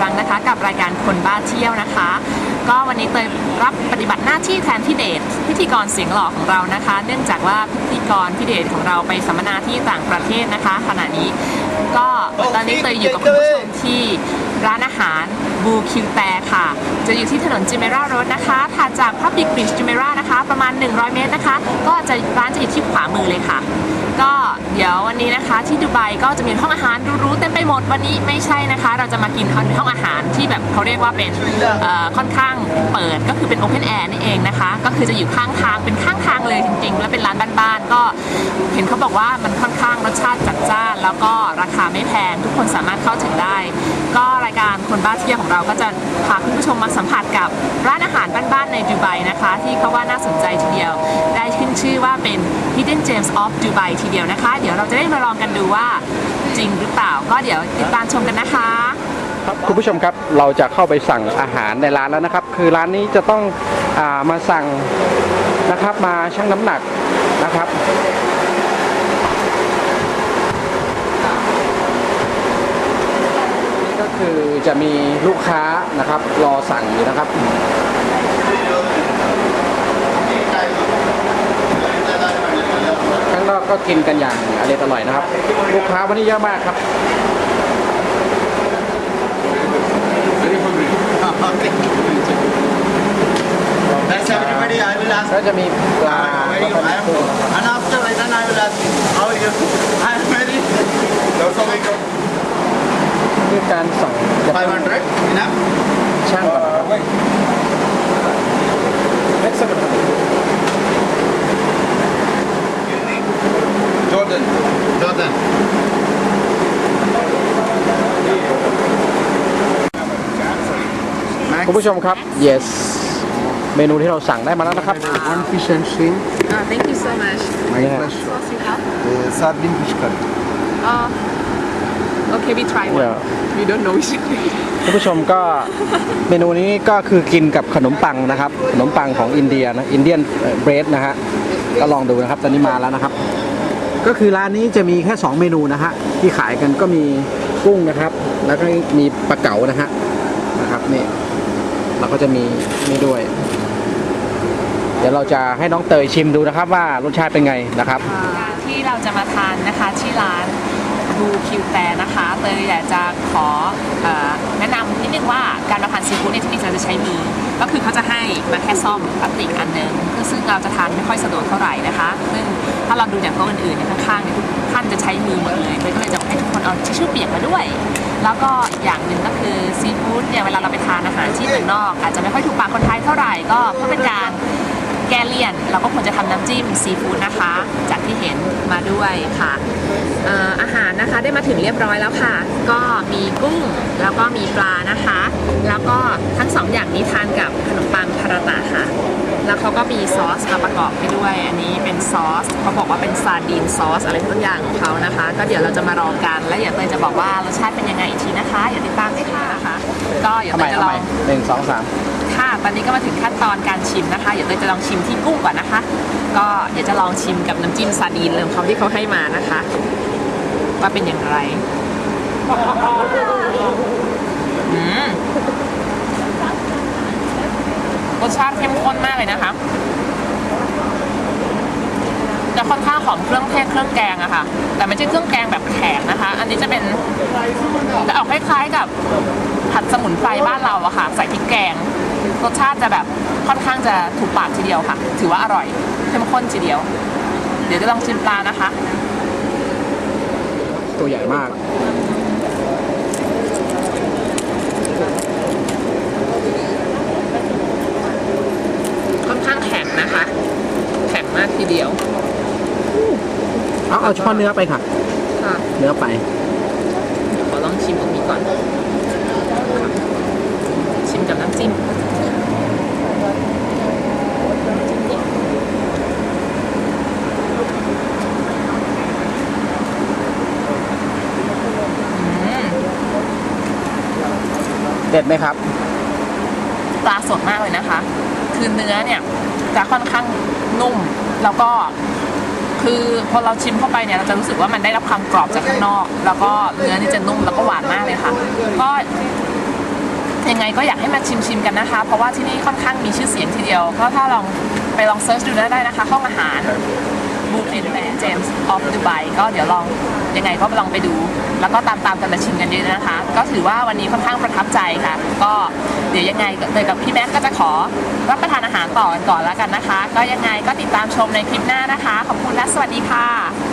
ครั้งนะคะ กับรายการคนบ้าเที่ยวนะคะ ก็วันนี้เตยรับปฏิบัติหน้าที่แทนพี่เดชพิธีกรเสียงหล่อของเรานะคะ เนื่องจากว่าพิธีกรพี่เดชของเราไปสัมมนาที่ต่างประเทศนะคะ ขณะนี้ก็ตอนนี้เตยอยู่กับคุณผู้ชมที่ร้านอาหารบูคิวแต่ค่ะ จะอยู่ที่ถนนจิเมราโรดนะคะถัดจากพับบิกบริดจ์จิเมรานะคะ ประมาณ 100 เมตรนะคะ ก็จะร้านจะอยู่ที่ขวามือเลยค่ะ ก็ นนี้นะคะ ที่ดูไบก็จะมีห้องอาหารหรู้ๆเต็มไปหมดวันนี้ไม่ใช่นะคะ เราจะมากินในห้องอาหารที่แบบเขาเรียกว่าเป็นเอ่อค่อนข้างเปิดก็คือเป็นโอเพนแอร์นี่เองนะคะ ก็คือจะอยู่ข้างทางเป็นข้างทางเลยจริงๆ แล้วเป็นร้านบ้านๆก็เห็นเขาบอกว่ามันค่อนข้างรสชาติจัดจ้าน แล้วก็ราคาไม่แพงทุกคนสามารถเข้าถึงได้ ก็รายการคนบ้าเที่ยวของเราก็จะพาคุณผู้ชมมาสัมผัสกับร้านอาหารบ้านๆในดูไบนะคะ ที่เขาว่าน่าสนใจทีเดียว ได้ขึ้นชื่อว่าเป็น Hidden Gems of Dubai ทีเดียวนะคะ เดี๋ยวเราจะได้มาลองกันดูว่าจริงหรือเปล่า ก็เดี๋ยวติดตามชมกันนะคะครับคุณผู้ชมครับเราจะเข้าไปสั่งอาหารในร้านแล้วนะครับ คือร้านนี้จะต้องอามาสั่งนะครับมาชั่งน้ำหนักนะครับ นี่ก็ คือจะมีลูกค้านะครับรอสั่งอยู่นะครับ ข้างนอกก็กินกันอย่างอร่อยอร่อยนะครับ ลูกค้าวันนี้เยอะมากครับ Thanks everybody. I will ask. ก็จะมีปลา How are แล้ว you? ก็มี I am, กุ้ง and after then I will ask you. How are you? I am very. That's คือ การสั่งจะ 500. Enough? ช่างก่อนนะครับ Jordan. Jordan. คุณผู้ชมครับ yes เมนูที่เราสั่งได้มาแล้วนะครับ One fish and shrimp. Uh, thank you so much My Yeah. pleasure. Sauce you have? Uh, sardine fish curry. Uh, okay we try one Yeah. we don't know which คุณผู้ชมก็เมนูนี้ก็คือกินกับขนมปังนะครับ ขนมปังของอินเดียนะอินเดียนเบรดนะฮะก็ลองดูนะครับ ตอนนี้มาแล้วนะครับ ก็คือร้านนี้จะมีแค่ 2 เมนูนะฮะที่ขายกันก็มีกุ้งนะครับ แล้วก็มีปลาเก๋านะฮะนะครับนี่เราก็จะมีนี่ด้วย เดี๋ยวเราจะให้น้องเตยชิมดูนะครับว่ารสชาติเป็นไงนะครับการที่เราจะมาทานนะคะที่ร้าน บูคิวแต่นะคะเตยอยากจะขอออแนะนำนิดนึงว่าการมาทานซีฟู้ดในที่นี่เราจะใช้มือก็คือเขาจะให้มาแค่ซ่อมพลาสติกอันนึงซึ่งเราจะทานไม่ค่อยสะดวกเท่าไหร่นะคะ ซึ่งถ้าเราดูอย่างโต๊ะอื่นๆเนี่ยข้างๆเนี่ยทุกท่านจะใช้มือหมดเลยเตยก็เลยจะให้ทุกคนเอาทิชชู่เปียกมาด้วย แล้วก็อีกอย่างหนึ่งก็คือซีฟู้ดเนี่ยเวลาเราไปทานอาหารที่เมืองนอก อาจจะไม่ค่อยถูกปากคนไทยเท่าไหร่ก็เพื่อเป็นการแก้เลี่ยนเราก็ควรจะทำน้ำจิ้มซีฟู้ดนะคะ จากที่เห็นมาด้วยค่ะ อาหารนะคะได้มาถึงเรียบร้อยแล้วค่ะ ก็มีกุ้งแล้วก็มีปลานะคะ แล้วก็ทั้งสองอย่างนี้ทานกับขนมปังพาราตะค่ะ แล้วเขาก็มีซอสมาประกอบไปด้วย อันนี้เป็นซอสเขาบอกว่าเป็นซาดีนซอสอะไรทุกอย่างของเขานะคะ ก็เดี๋ยวเราจะมาลองกัน แล้วเดี๋ยวเตยจะบอกว่ารสชาติเป็นยังไงอีกทีนะคะอย่าติดตามด้วยค่ะนะคะก็เดี๋ยวทำเตยจะลองหนึ่งสองสาม ตอนนี้ก็มาถึงขั้นตอนการชิมนะคะ เดี๋ยวเตยจะลองชิมที่กุ้งก่อนนะคะ ก็เดี๋ยวจะลองชิมกับน้ำจิ้มซาดีนเลยของเขาที่เขาให้มานะคะว่าเป็นอย่างไรรสชาติเข้มข้นมากเลยนะคะ จะค่อนข้างหอมเครื่องเทศเครื่องแกงอะค่ะ แต่ไม่ใช่เครื่องแกงแบบแข็งนะคะ อันนี้จะเป็นจะออกคล้ายๆกับผัดสมุนไพรบ้านเราอะค่ะ ใส่พริกแกงรสชาติจะแบบค่อนข้างจะถูกปากทีเดียวค่ะ ถือว่าอร่อยเข้มข้นทีเดียว เดี๋ยวจะลองชิมปลานะคะ ตัวใหญ่มากค่อนข้างแข็งนะคะ แข็งมากทีเดียว เอาเอาเฉพาะเนื้อไปค่ะ ค่ะเนื้อไปขอลองชิมตรงนี้ก่อน ชิมกับน้ำจิ้มอืมเด็ดไหมครับ ปลาสดมากเลยนะคะ คือเนื้อเนี่ยจะค่อนข้างนุ่ม แล้วก็ คือพอเราชิมเข้าไปเนี่ยเราจะรู้สึกว่ามันได้รับความกรอบจากข้างนอก แล้วก็เนื้อนี่จะนุ่มแล้วก็หวานมากเลยค่ะก็ยังไงก็อยากให้มาชิมชิมกันนะคะ เพราะว่าที่นี่ค่อนข้างมีชื่อเสียงทีเดียวก็ถ้าลองไปลองเซิร์ชดูได้นะคะห้องอาหาร บูธอินแเจมส์ออฟดูไบก็เดี๋ยวลองยังไงก็ลองไปดู แล้วก็ตามตามๆกันมาชิมกันเยอะนะคะ ก็ถือว่าวันนี้ค่อนข้างประทับใจค่ะ ก็เดี๋ยวยังไงเตยกับพี่แม็กก็จะขอรับประทานอาหารต่อกันก่อนแล้วกันนะคะ ก็ยังไงก็ติดตามชมในคลิปหน้านะคะ ขอบคุณและสวัสดีค่ะ